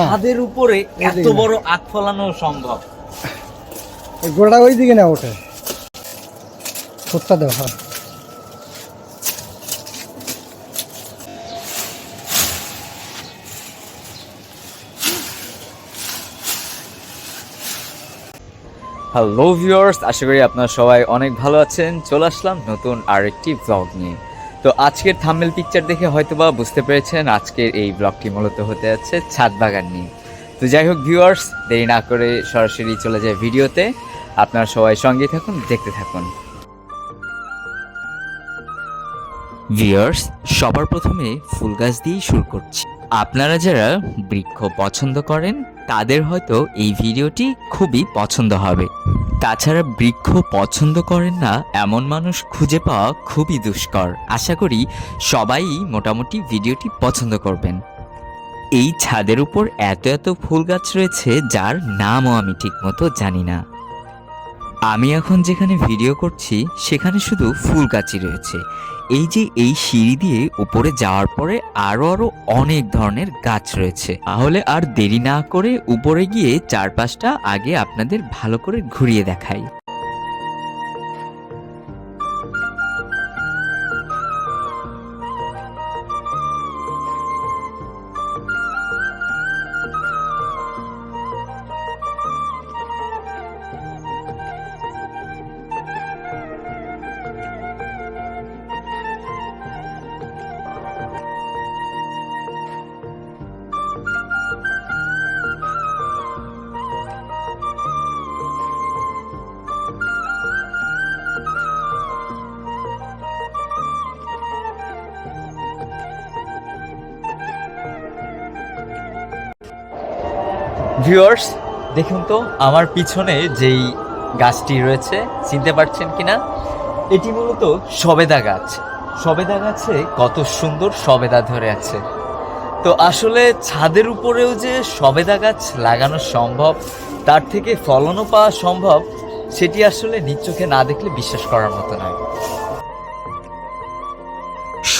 ছাদের উপরে এত বড় আখ ফলানো সম্ভব। গোড়া ওই দিকে না ওঠে। ফুটটা দেওয়া হয়। হ্যালো ভিউয়ার্স আশা করি আপনারা সবাই অনেক ভালো আছেন। চলে আসলাম নতুন আরেকটি ব্লগ নিয়ে। তো আজকের থাম্বেল পিকচার দেখে হয়তোবা বুঝতে পেরেছেন আজকের এই ব্লগটি মূলত হতে যাচ্ছে ছাদ বাগান নিয়ে। তো যাই হোক ভিউয়ার্স দেরি না করে সরাসরি চলে যায় ভিডিওতে। আপনারা সবাই সঙ্গে থাকুন, দেখতে থাকুন। ভিউয়ার্স সবার প্রথমে ফুল গাছ দিয়েই শুরু করছি। আপনারা যারা বৃক্ষ পছন্দ করেন তাদের হয়তো এই ভিডিওটি খুবই পছন্দ হবে। তাছাড়া বৃক্ষ পছন্দ করেন না, এমন মানুষ খুঁজে পাওয়া খুবই দুষ্কর। আশা করি সবাই মোটামুটি ভিডিওটি পছন্দ করবেন। এই ছাদের উপর এত এত ফুল গাছ রয়েছে, যার নামও আমি ঠিকমতো জানি না। আমি এখন যেখানে ভিডিও করছি, সেখানে শুধু ফুল গাছই রয়েছে। এই যে এই সিঁড়ি দিয়ে উপরে যাওয়ার পরে আরও আরও অনেক ধরনের গাছ রয়েছে। তাহলে আর দেরি না করে উপরে গিয়ে চারপাশটা আগে আপনাদের ভালো করে ঘুরিয়ে দেখাই। ভিউয়ার্স দেখুন তো, আমার পিছনে যেই গাছটি রয়েছে, চিনতে পারছেন কিনা? এটি মূলত সবেদা গাছ। সবেদা গাছে কত সুন্দর সবেদা ধরে আছে। তো আসলে ছাদের উপরেও যে সবেদা গাছ লাগানো সম্ভব, তার থেকে ফলনও পাওয়া সম্ভব, সেটি আসলে নিজ চোখে না দেখলে বিশ্বাস করার মতো নয়।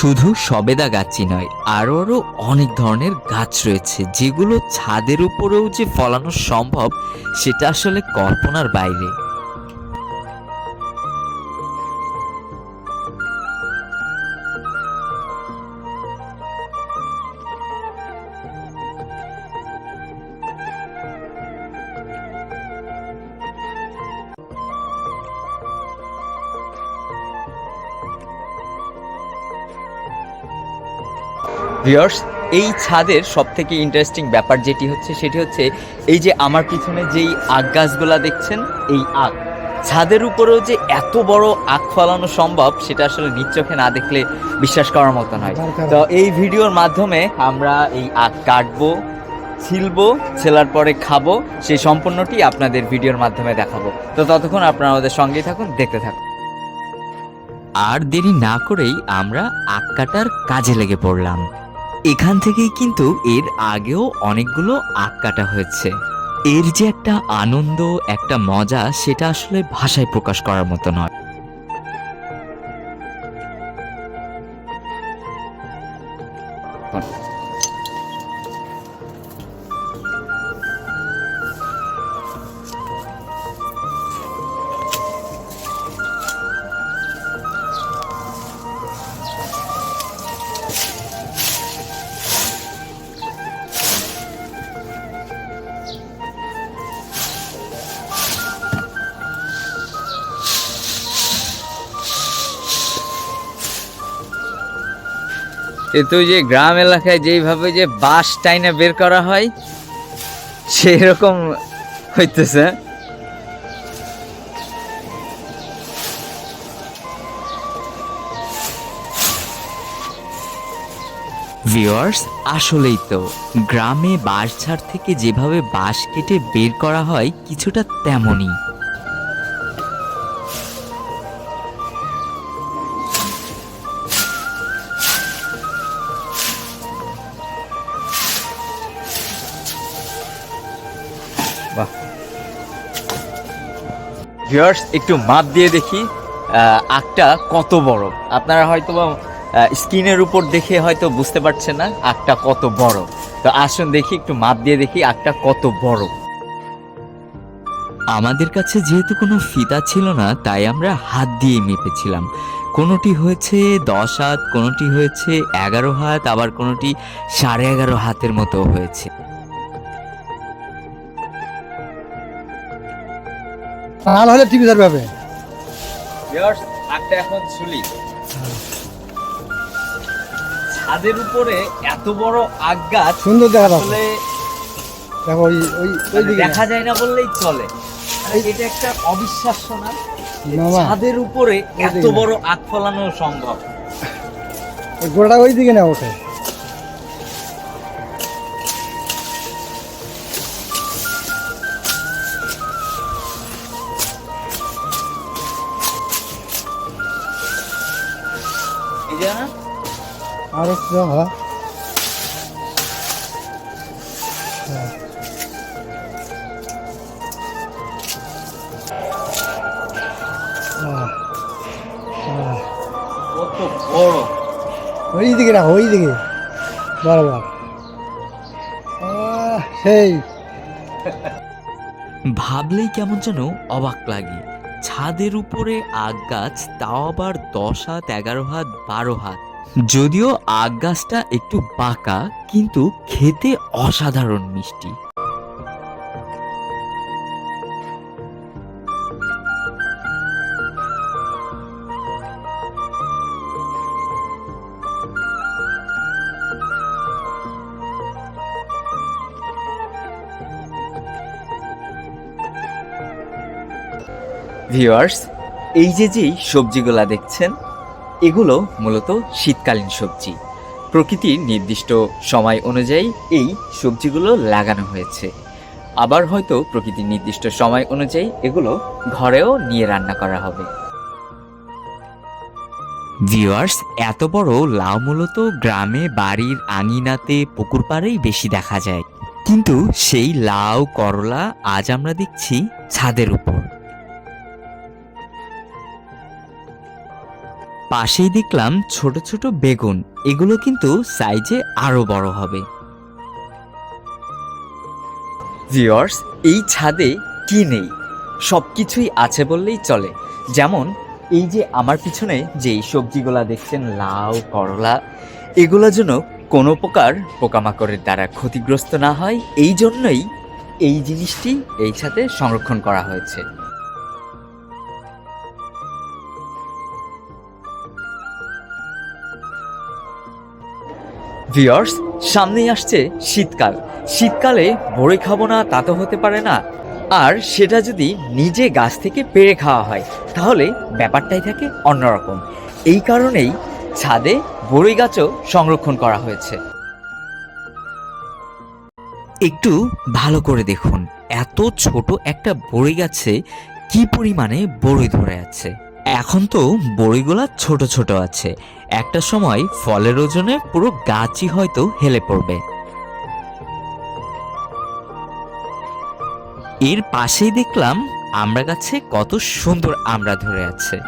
শুধু সবেদা গাছই নয় আরও আরও অনেক ধরনের গাছ রয়েছে, যেগুলো ছাদের উপরেও যে ফলানো সম্ভব, সেটা আসলে কল্পনার বাইরে। ভিউয়ার্স এই ছাদের সব থেকে ইন্টারেস্টিং ব্যাপার যেটি হচ্ছে সেটি হচ্ছে এই যে আমার পিছনে যেই আখ গাছগুলা দেখছেন এই আখ। ছাদের উপরেও যে এত বড় আখ ফলানো সম্ভব সেটা আসলে নিজ চোখে না দেখলে বিশ্বাস করার মতো নয়। তো এই ভিডিওর মাধ্যমে আমরা এই আখ কাটবো ছিলবো ছেলার পরে খাব সেই সম্পূর্ণটি আপনাদের ভিডিওর মাধ্যমে দেখাবো। তো ততক্ষণ আপনারা আমাদের সঙ্গেই থাকুন দেখতে থাকুন। আর দেরি না করেই আমরা আখ কাটার কাজে লেগে পড়লাম। এখান থেকেই কিন্তু এর আগেও অনেকগুলো আঁক কাটা হয়েছে। এর যে একটা আনন্দ, একটা মজা, সেটা আসলে ভাষায় প্রকাশ করার মতো নয়। কিন্তু যে গ্রাম এলাকায় যেইভাবে যে বাঁশ টাইনা বের করা হয় সেই রকম হইতেছে। ভিওয়ার্স আসলেই তো গ্রামে বাঁশঝাড় থেকে যেভাবে বাঁশ কেটে বের করা হয়, কিছুটা তেমনই। ভিউয়ার্স একটু মাপ দিয়ে দেখি আখটা কত বড়? আপনারা হয়তো স্ক্রিনের উপর দেখে হয়তো বুঝতে পারছেন না আখটা কত বড়। তো আসুন দেখি, একটু মাপ দিয়ে দেখি আগটা কত বড়। আমাদের কাছে যেহেতু কোনো ফিতা ছিল না, তাই আমরা হাত দিয়ে মেপেছিলাম। কোনোটি হয়েছে দশ হাত, কোনোটি হয়েছে এগারো হাত, আবার কোনোটি সাড়ে এগারো হাতের মতো হয়েছে। নাল হলে টিভি ধরবে। হবে আগটা এখন ছুলি ছাদের উপরে এত বড় আগ গাছ সুন্দর দেখা যাচ্ছে দেখো ওই ওই ওই মানে দিকে। দেখা যায় না বললেই চলে। এটা একটা অবিশ্বাস্য না? ছাদের উপরে এত বড় আগ ফলানো সম্ভব। ওই গোড়াটা ওই দিকে না ওঠে। দাও, হ্যাঁ। আহ, আহ। কত বড়। ওই দিকে রাখো ওই দিকে। বরাবর সেই। ভাবলেই কেমন যেন অবাক লাগে। ছাদের উপরে আগ গাছ, তাও আবার দশ হাত, এগারো হাত, বারো হাত। যদিও আগ গাছটা একটু বাঁকা, কিন্তু খেতে অসাধারণ মিষ্টি। ভিউয়ার্স এই যে যেই সবজিগুলা দেখছেন, এগুলো মূলত শীতকালীন সবজি। প্রকৃতির নির্দিষ্ট সময় অনুযায়ী এই সবজিগুলো লাগানো হয়েছে। আবার হয়তো প্রকৃতির নির্দিষ্ট সময় অনুযায়ী এগুলো ঘরেও নিয়ে রান্না করা হবে। ভিওয়ার্স এত বড় লাউ মূলত গ্রামে বাড়ির আঙিনাতে পুকুর পাড়েই বেশি দেখা যায়। কিন্তু সেই লাউ, করলা আজ আমরা দেখছি ছাদের উপর। পাশেই দেখলাম ছোট ছোট বেগুন। এগুলো কিন্তু সাইজে আরও বড় হবে। ভিউয়ার্স, এই ছাদে কি নেই? সব কিছুই আছে বললেই চলে। যেমন এই যে আমার পিছনে যেই সবজিগুলা দেখছেন, লাউ, করলা, এগুলো যেন কোনো প্রকার পোকামাকড়ের দ্বারা ক্ষতিগ্রস্ত না হয়, এই জন্যই এই জিনিসটি এই ছাদে সংরক্ষণ করা হয়েছে। ভিওর্স সামনেই আসছে শীতকাল। শীতকালে বড়ি খাব না, তা তো হতে পারে না। আর সেটা যদি নিজে গাছ থেকে পেরে খাওয়া হয়, তাহলে ব্যাপারটাই থাকে অন্যরকম। এই কারণেই ছাদে বড়ই গাছও সংরক্ষণ করা হয়েছে। একটু ভালো করে দেখুন, এত ছোট একটা বড়ই গাছে কি পরিমাণে বড়ই ধরে আছে। এখন তো বড়িগুলা ছোট ছোট আছে। একটা সময় ফলের ওজনে পুরো গাছই হয়তো হেলে পড়বে। এর পাশেই দেখলাম আমরা গাছে কত সুন্দর আমড়া ধরে আছে।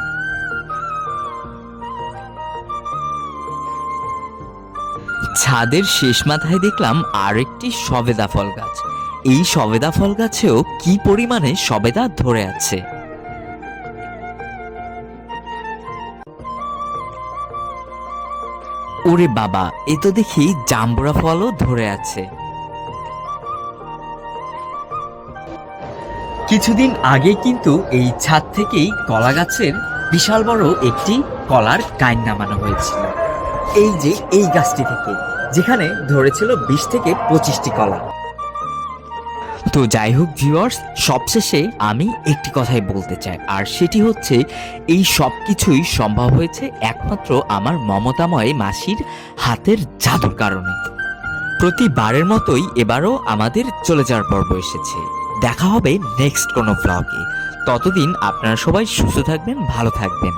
ছাদের শেষ মাথায় দেখলাম আরেকটি সবেদা ফল গাছ। এই সবেদা ফল গাছেও কি পরিমাণে সবেদা ধরে আছে? ওরে বাবা, এ তো দেখি জাম্বুরা ফলও ধরে আছে। কিছুদিন আগে কিন্তু এই ছাদ থেকেই কলা গাছের বিশাল বড় একটি কলার কাইন নামানো হয়েছিল। এই যে এই গাছটি থেকে, যেখানে ধরেছিল বিশ থেকে পঁচিশটি কলা। তো যাই হোক ভিউয়ার্স সবশেষে আমি একটি কথাই বলতে চাই, আর সেটি হচ্ছে, এই সব কিছুই সম্ভব হয়েছে একমাত্র আমার মমতাময় মাসির হাতের জাদুর কারণে। প্রতিবারের মতোই এবারও আমাদের চলে যাওয়ার পর্ব এসেছে। দেখা হবে নেক্সট কোনো ব্লগে ততদিন আপনারা সবাই সুস্থ থাকবেন, ভালো থাকবেন।